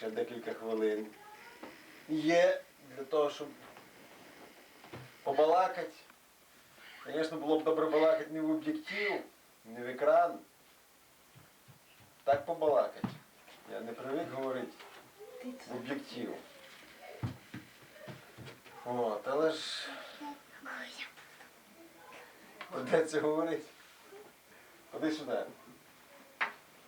ще декілька хвилин є для того, щоб побалакати. Звісно, було б добре балакати не в об'єктив, не в екран. Так побалакати. Я не привик говорити в об'єктив. От, але ж придеться говорити. Ходи сюди.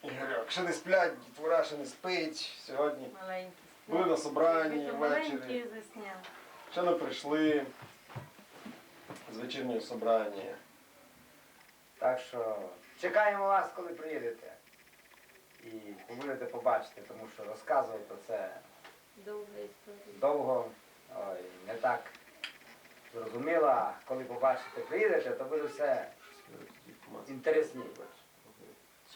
Ігорьок, ще не сплять, дітвора ще не спить. Сьогодні Маленький. були на собранні ввечері. засняв. Ще не прийшли з вечірнього собрання. Так що чекаємо вас, коли приїдете. І будете побачити, тому що розказувати про це Довга історія. довго, ой, не так зрозуміло. А коли побачите, приїдете, то буде все інтересніше.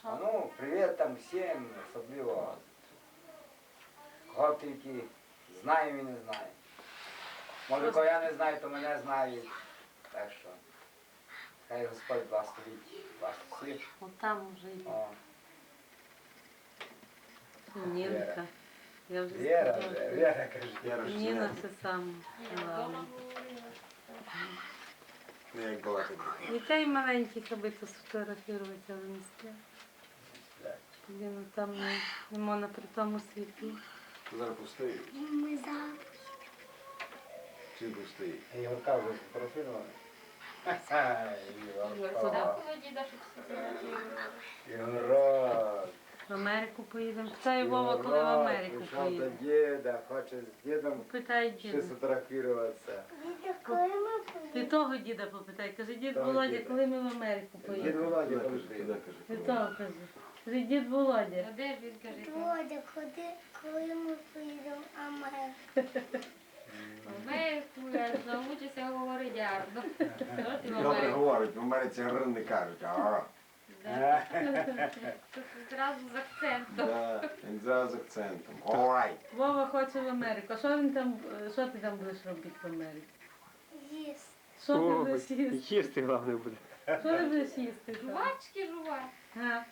А ну, привіт там всім, особливо кого тільки знаємо і не знаємо. Може, кого я не знаю, то мене знають. Так що хай Господь благословить вас всіх. От там вже йде. О, Нінка. Я вже Віра, сказала. вже, Віра, каже. Я Ніна все саме. Головне. Не як балакати. І той маленький хабиться сфотографувати, але не сплять. Він там не, не можна при світлі. Зараз пустий. Ми завтра. Чи пустий? Ігорка вже? Ігорка. Ігорок. В Америку поїдемо. Питає Вова, коли в Америку Прийшов до поїдемо. діда, хоче з дідом Питає діда. Ти того діда попитай. Каже, дід Того Володя, діда. коли ми в Америку Дід поїдемо. Володя, кажи, кажи. Ти того каже. Каже, дід Володя. Де ж він каже? Володя, ходи, коли ми поїдемо в Америку. Америку я говорити гарно. В Добре говорить, в Америці гр не кажуть. А, Зразу з акцентом. він зараз з акцентом. Вова хоче в Америку. А що він там, що ти там будеш робити в Америці? Їсти. Що ти будеш їсти? Їсти головне буде. Що ти будеш їсти? там? Жвачки жувати.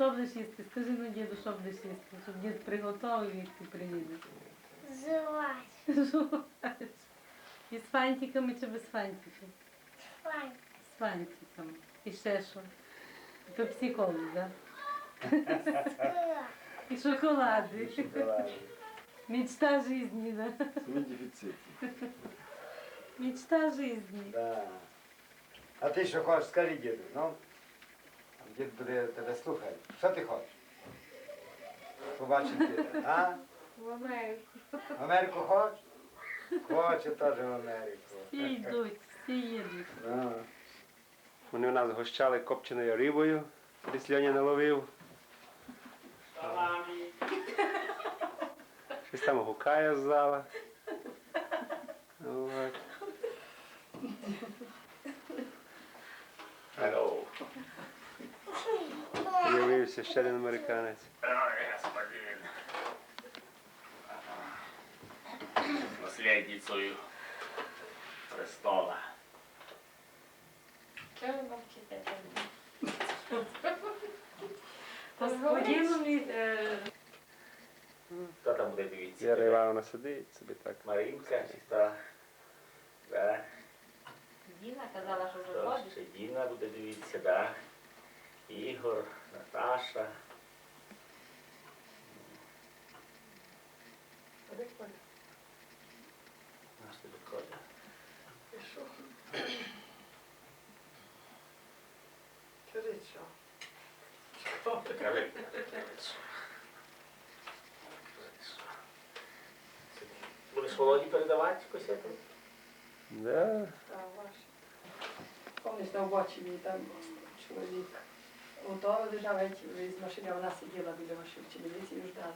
Га? Що будеш їсти? Скажи ну діду, що будеш їсти, щоб дід приготував і ти приїдеш. Звать. Із фантиками чи без фантиків? Файн. З фантиками. І ще що? Пепсі колу, так? Скла. І шоколади. Шоколад. Мечта жизни, да? Свій дефіцит. Мечта жизни. Да. А ти що хочеш, скажи діду, ну? Дід буде тебе слухати. Що ти хочеш? Побачити а? В Америку. В Америку хочеш? Хоче теж в Америку. Всі йдуть, всі їдуть. Ну. Вони у нас гощали копченою рибою, десь Льоня наловив. Щось там гукає з зала. От. З'явився ще один американець. Наслідницею престола. Господином е, Хто там буде дивитися? Віра Івановна сидить собі так. Маринка чи хто? Да. Діна казала, що вже Хто Діна буде дивитися, да. Ігор, Наташа. Наш тобі Коля. Така велика. Будеш Володі передавати косяку? Да. Помниш, на обочині там чоловік готовий лежав, геть з машини, а вона сиділа біля машини, чи міліції ждали.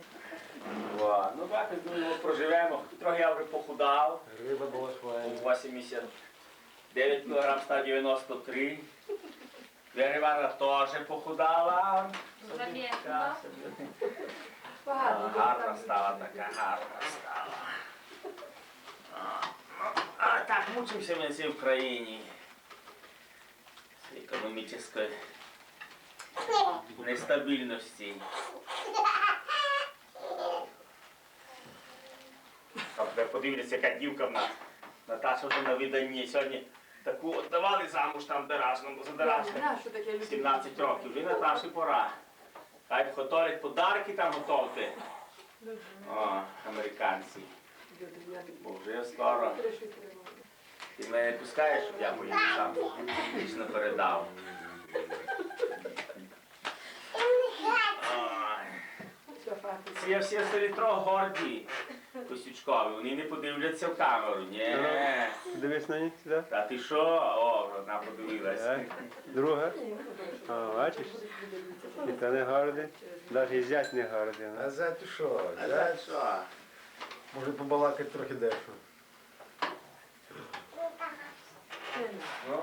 Ва, Ну бачите, думаю, проживемо. Трохи я вже похудав. Риба була швайна. 89 кг, став 93. Вера Івановна теж похудала. Замісно. Собі. Багато Гарна стала, така гарна стала. А, ну, так, мучимося ми всі в країні. З економічної нестабільності. де подивляться, яка дівка в нас. Наташа вже на виданні. Сьогодні таку віддавали замуж там Деражному, за люди. 17 років, вже Наташі пора. Хай готовлять подарки там готовте. О, американці. Бо вже скоро. Ти мене пускаєш, щоб я поїду сам лично передав. Ой. Все, Ці всі солітро горді Костючкові, вони не подивляться в камеру. Ні. Дивись на них сюди. Та ти що? О, вона подивилася. Друга. О, бачиш? І то не гордий. Навіть і зять не гордий. А зятю що? А Зять за що? може побалакати трохи дещо. Ну,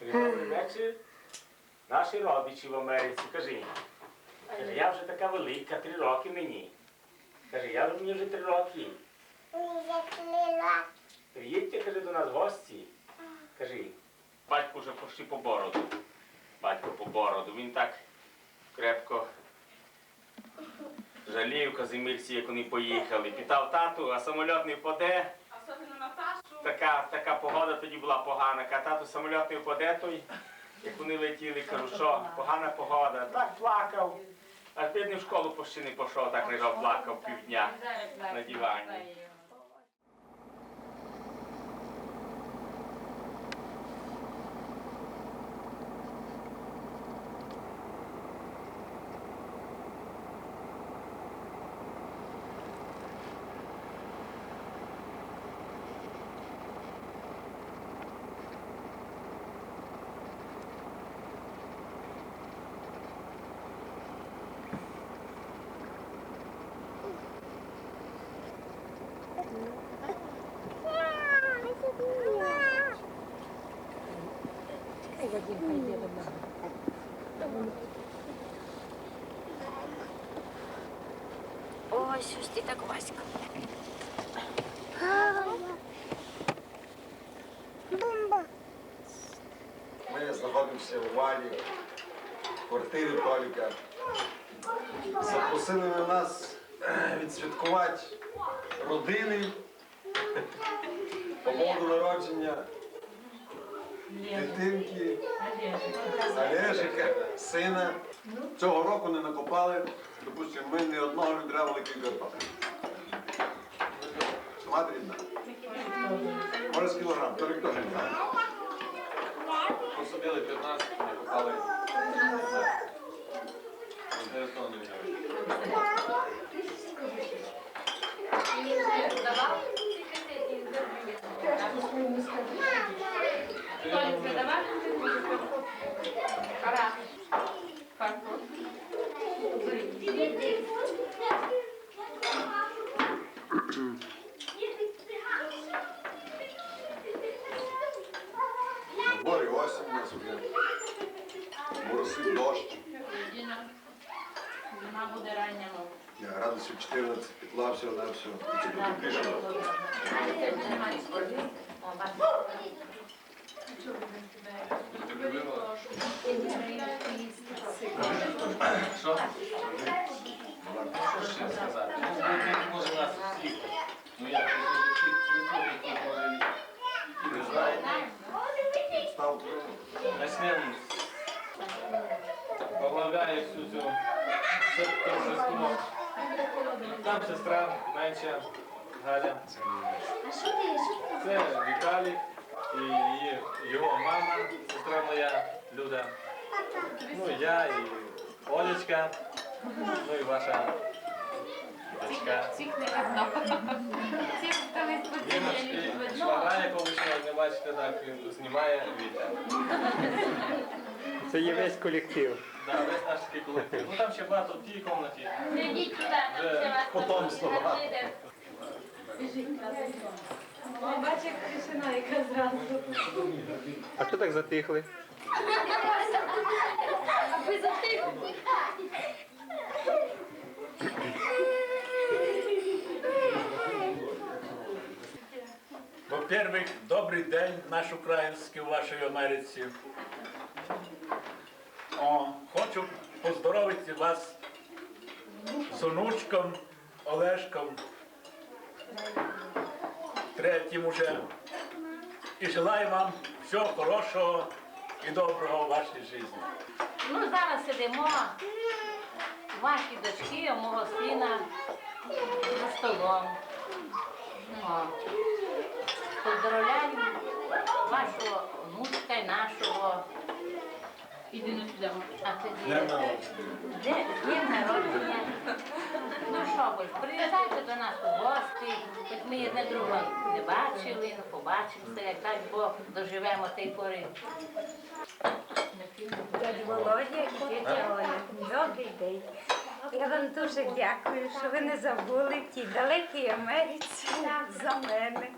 Вечір. Наші родичі в Америці. Кажи. Каже, я вже така велика, три роки мені. Каже, я мені вже три роки. Приїдьте, каже, до нас гості. Кажи. Батько вже почти по бороду. Батько по бороду. Він так крепко жалів казимирці, як вони поїхали. Питав тату, а самоліт не впаде. Така, така погода тоді була погана. Каже, тату, самоліт впаде той, як вони летіли, кажу, що погана погода. Так плакав. Аж бідний в школу почти не пішов, так лежав, плакав півдня на дивані. Ой, що ж ти так Васька? Бомба. Ми знаходимося в валі, в квартирі Толіка. Запросили на нас е, відсвяткувати родини по поводу народження дитинки Олежика, сина. Цього року не накопали, допустимо, ми не одного відра великих карпат. Мати рідна. Може з кілограм, Толік теж не знає. Посадили 15, не попали. Дев'ять тонн не взяли. Задавай. Пора. Парку. Дворі осінь у нас вже. Моросить дощ. Вона буде рання. Я градусів 14, тепла все на все. Це потеплішало. Що? Що ще сказати? Ну, бо може нас всіх. Ну як, і не знає. Став Начнемо. Поглавляє всю цю. Там сестра менша Галя. Це Віталік і її, його мама, сестра моя Люда. Ну, я і Олечка, ну і ваша Дочка. Всіх не видно. Всіх споцінені видно. Швагра, якого ви ще не бачите, так він знімає Вітя. Це є весь колектив. Да, весь наш такий колектив. Ну там ще багато в тій кімнаті. Не йдіть туди, там ще вас потомство багато. Бачиш, як тишина, яка зразу. А що так затихли? А ви затихли. Во-первых, добрий день, наш український у вашій Америці. О, хочу поздоровити вас з онучком Олешком, третім уже. І желаю вам всього хорошого і доброго в вашій житті. Ну, зараз сидимо, ваші дочки, мого сина за столом. О, Поздравляю вашого внучка і нашого. На сюди. А тоді де днем народження. Ну що ви приїжджайте до нас у гості, хоч ми одне друга не бачили, ну побачимося, як дай Бог доживемо тієї пори. Дядь Володя і Оля. Добрий день. Я вам дуже дякую, що ви не забули в тій далекій Америці за мене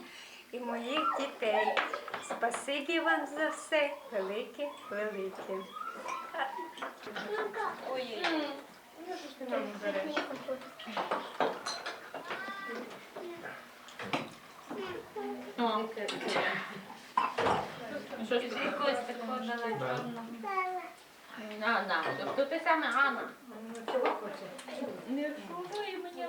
і моїх дітей. Спасибі вам за все, велике, велике. Що ж ти Костя ходила? На, на, тобто ти саме Ганна. Чого хоче? Не шуруй мені.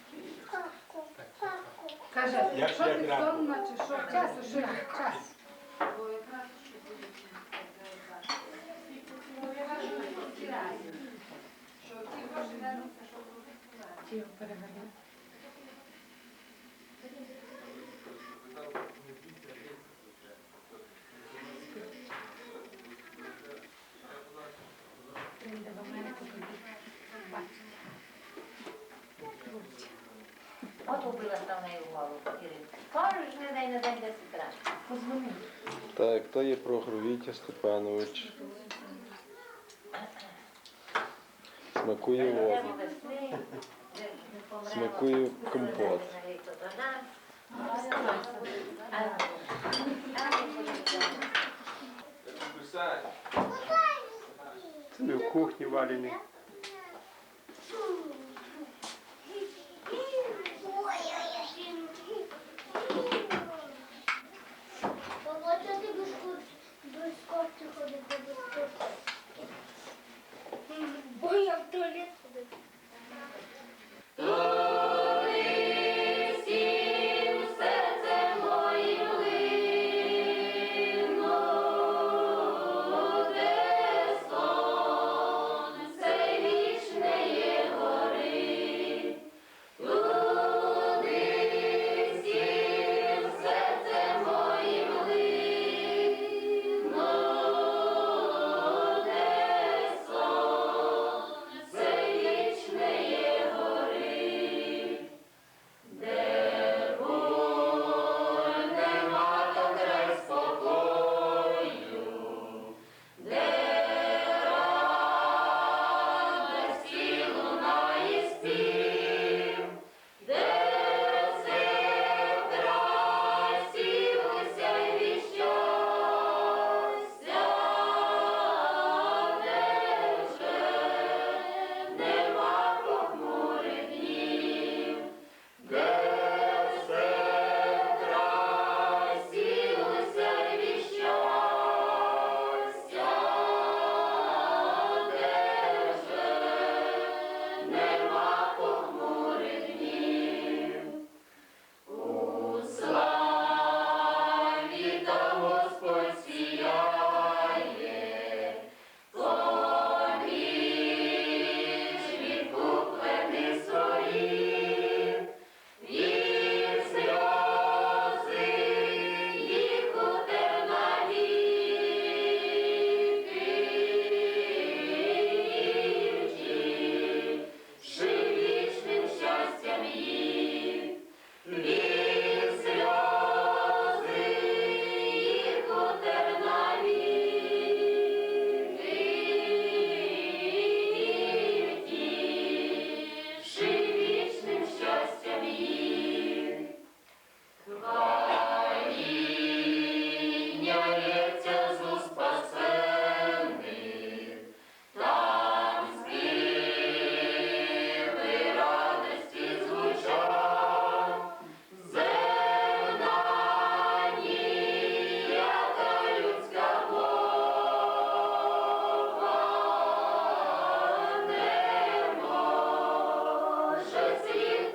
Каже, що ти сонна чи що? Час, що час. От убила там голову, Ірина. Не день на день 10 разів. Позвони. Так, то є Прохор Вітя Степанович. Смакує воду. Не. Смакує компот. Це ми в кухні Костю ходить до доктора. Бо я в туалет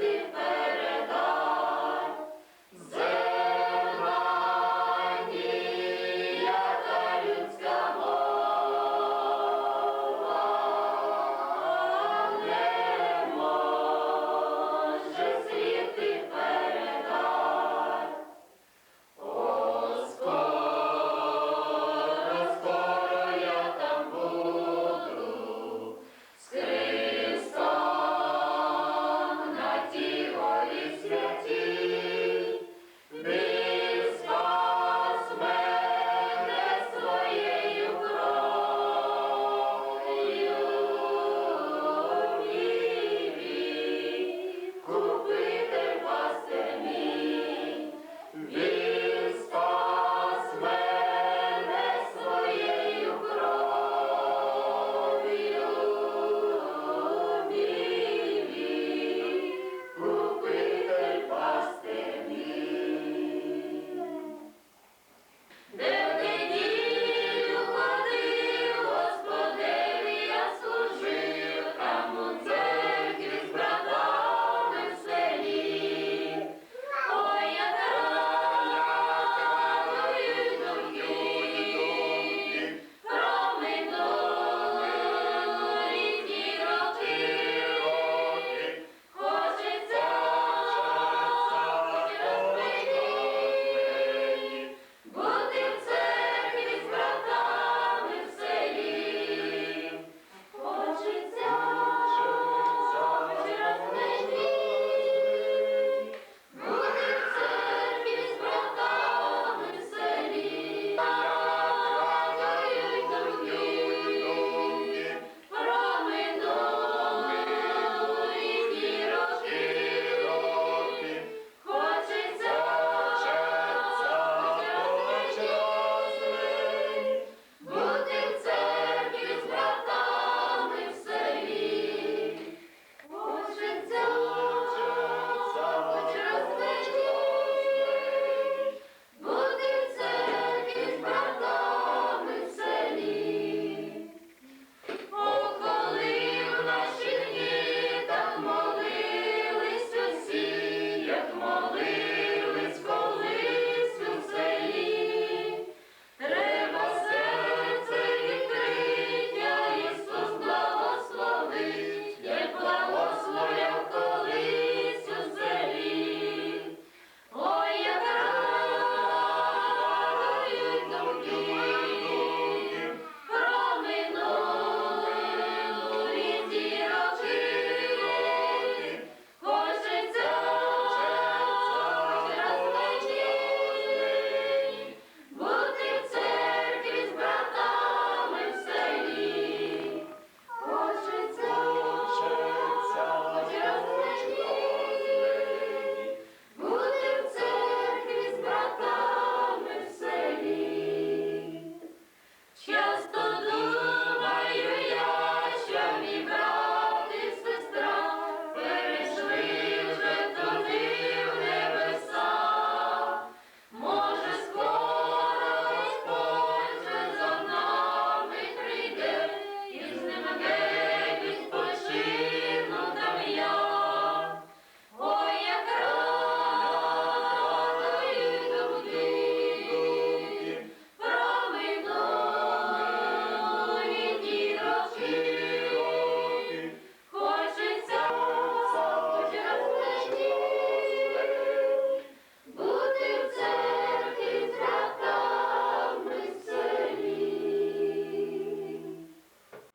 live.